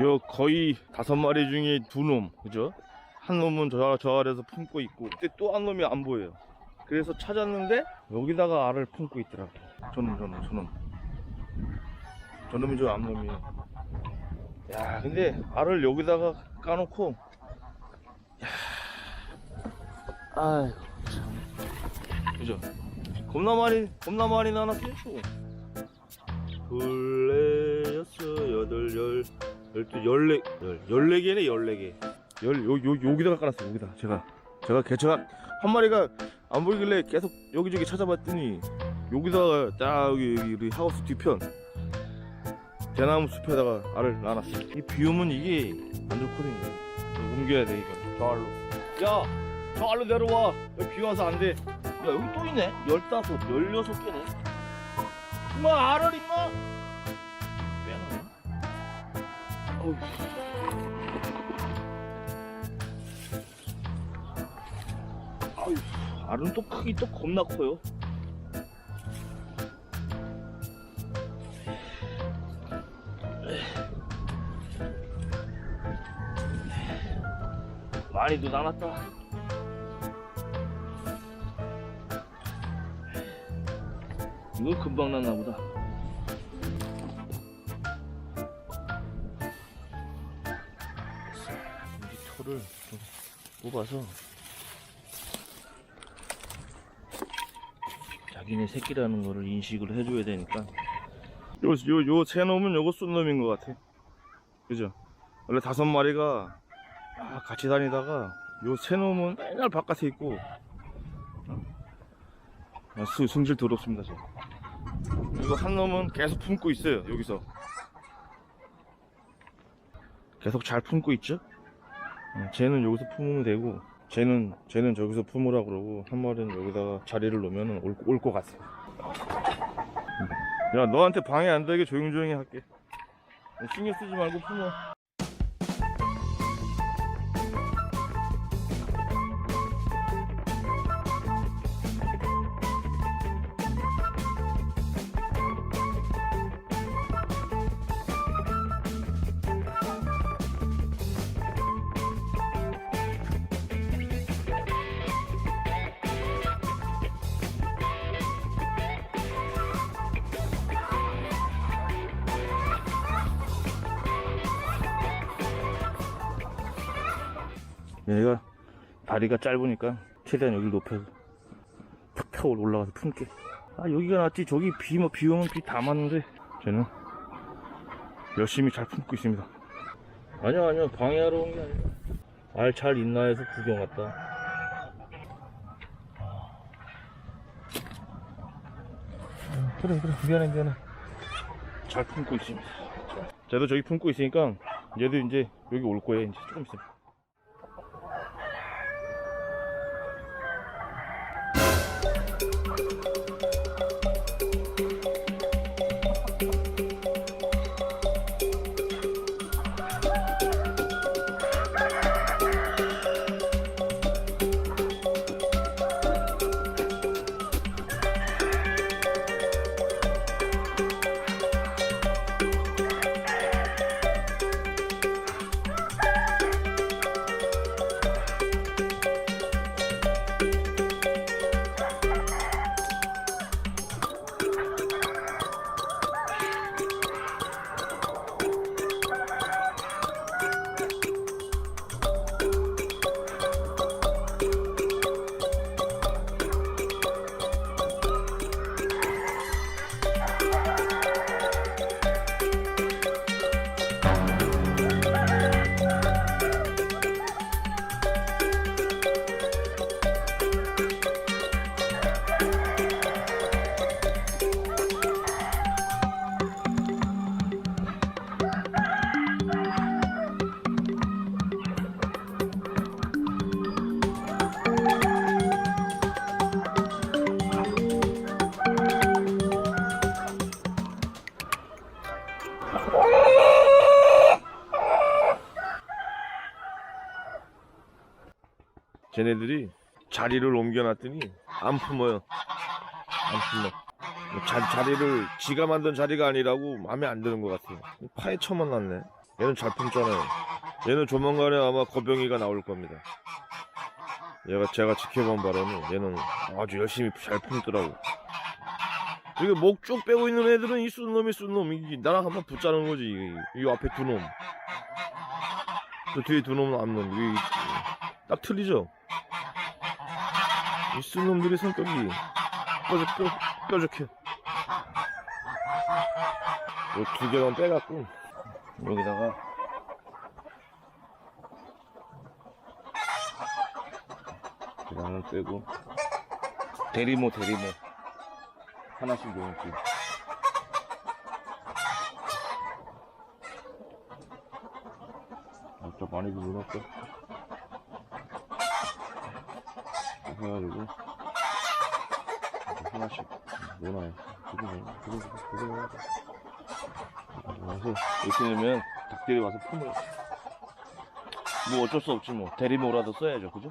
요 거의 다섯 마리 중에 두 놈, 그죠? 한 놈은 저, 저 아래에서 품고 있고, 근데 또한 놈이 안 보여요. 그래서 찾았는데, 여기다가 알을 품고 있더라고. 저놈, 저놈, 저놈. 저놈이 저 암놈이에요. 야, 근데 알을 여기다가 까놓고, 야, 아이고, 참. 그죠? 겁나 많이, 겁나 많이 나눴겠고. 둘, 넷, 여섯, 여덟, 열, 열두, 열네, 열, 열네 개네, 열네 개. 열, 요, 요, 여기다가 깔았어요, 여기다. 제가. 제가, 개- 제가, 한 마리가 안 보이길래 계속 여기저기 찾아봤더니, 여기다가 딱 여기, 여기 하우스 뒤편, 대나무 숲에다가 알을 놔놨어요. 이비 오면 이게 안 좋거든요. 옮겨야 돼, 이거. 저 알로. 야! 저 알로 내려와. 여기 비 와서 안 돼. 야, 여기 또 있네? 열다섯, 열여섯 개네. 임마, 알을 임마! 아유, 알은 또 크기 또 겁나 커요. 많이도 남았다. 이거 금방 났나 보다. 이 털을 좀 뽑아서 자기네 새끼라는 거를 인식을 해줘야 되니까. 요, 요, 요 새 놈은 요거 쏜 놈인 것 같아. 그죠? 원래 다섯 마리가 아, 같이 다니다가 요 새 놈은 맨날 바깥에 있고 아, 수, 승질 더럽습니다 저. 이거 한 놈은 계속 품고 있어요 여기서. 계속 잘 품고 있죠? 어, 쟤는 여기서 품으면 되고 쟤는 쟤는 저기서 품으라 그러고 한 마리는 여기다가 자리를 놓으면 올것 같아 야 너한테 방해 안 되게 조용조용히 할게. 신경 쓰지 말고 품어 얘가 다리가 짧으니까 최대한 여기를 높여서 푹펴 올라가서 품게. 아 여기가 낫지. 저기 비, 뭐, 비 오면 비 다 맞는데. 쟤는 열심히 잘 품고 있습니다. 아니야 아니야 방해하러 온 게 아니라 알 잘 있나 해서 구경 왔다. 그래 그래. 미안해 미안해. 잘 품고 있습니다. 쟤도 저기 품고 있으니까 얘도 이제 여기 올 거예요. 이제 조금 있으면 쟤네들이 자리를 옮겨놨더니 안 품어요. 안 품어. 자, 자리를 지가 만든 자리가 아니라고 마음에 안 드는 것 같아요. 파헤쳐 만 났네. 얘는 잘 품잖아요. 얘는 조만간에 아마 거병이가 나올 겁니다. 얘가 제가 지켜본 바로는 얘는 아주 열심히 잘 품더라고. 이게 목 쭉 빼고 있는 애들은 이 쏜놈이 쏜놈 이 나랑 한번 붙자는 거지 이, 이 앞에 두 놈. 저 뒤에 두 놈은 앞놈 이게 딱 틀리죠? 이 쏜놈들의 성격이 뾰족해. 요두 개만 빼갖고 여기다가 계란을 빼고 대리모 대리모. 하나씩 넣을게 아까 많이 넣어놨다 해가지고. 하나씩 넣어 그거 그거 그거 넣어야 돼 그래서 이렇게 넣으면 닭들이 와서 품을 뭐 어쩔 수 없지 뭐. 대리모라도 써야죠. 그죠?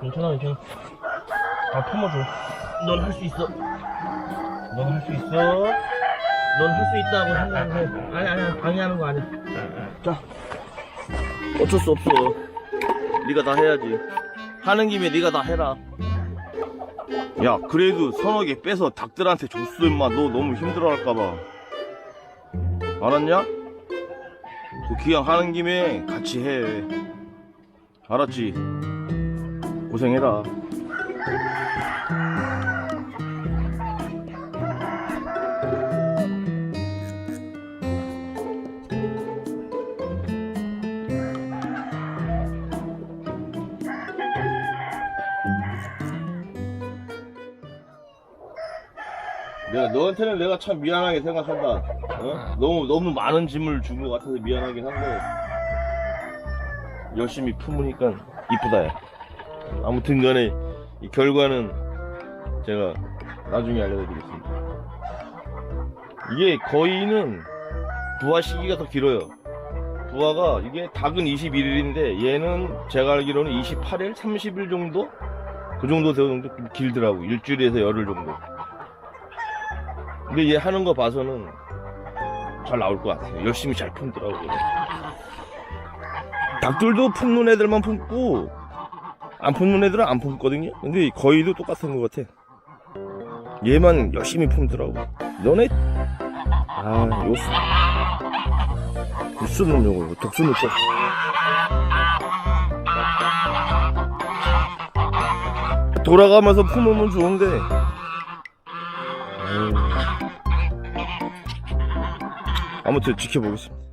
괜찮아 괜찮아. 다 품어줘. 넌 할 수 있어. 넌 할 수 있어. 넌 할 수 있다고 생각해. 아니 아니 방해하는 거 아니야. 자 어쩔 수 없어. 네가 다 해야지. 하는 김에 네가 다 해라. 야 그래도 서너 개 빼서 닭들한테 줬어 임마. 너 너무 힘들어할까봐. 알았냐? 그 그냥 하는 김에 같이 해. 알았지? 고생해라. 내가 너한테는 내가 참 미안하게 생각한다. 어? 너무 너무 많은 짐을 준 것 같아서 미안하긴 한데 열심히 품으니까 이쁘다. 야. 아무튼 간에 이 결과는 제가 나중에 알려드리겠습니다. 이게 거의는 부화 시기가 더 길어요. 부화가 이게 닭은 21일인데 얘는 제가 알기로는 28일, 30일 정도? 그 정도 정도 길더라고. 일주일에서 열흘 정도. 근데 얘 하는 거 봐서는 잘 나올 것 같아요. 열심히 잘 품더라고요. 닭들도 품는 애들만 품고 안 품는 애들은 안 품거든요. 근데 거의도 똑같은 것 같아. 얘만 열심히 품더라고. 너네 아, 요 불순놈 요거 독순놈 거. 돌아가면서 품으면 좋은데. 아무튼 지켜보겠습니다.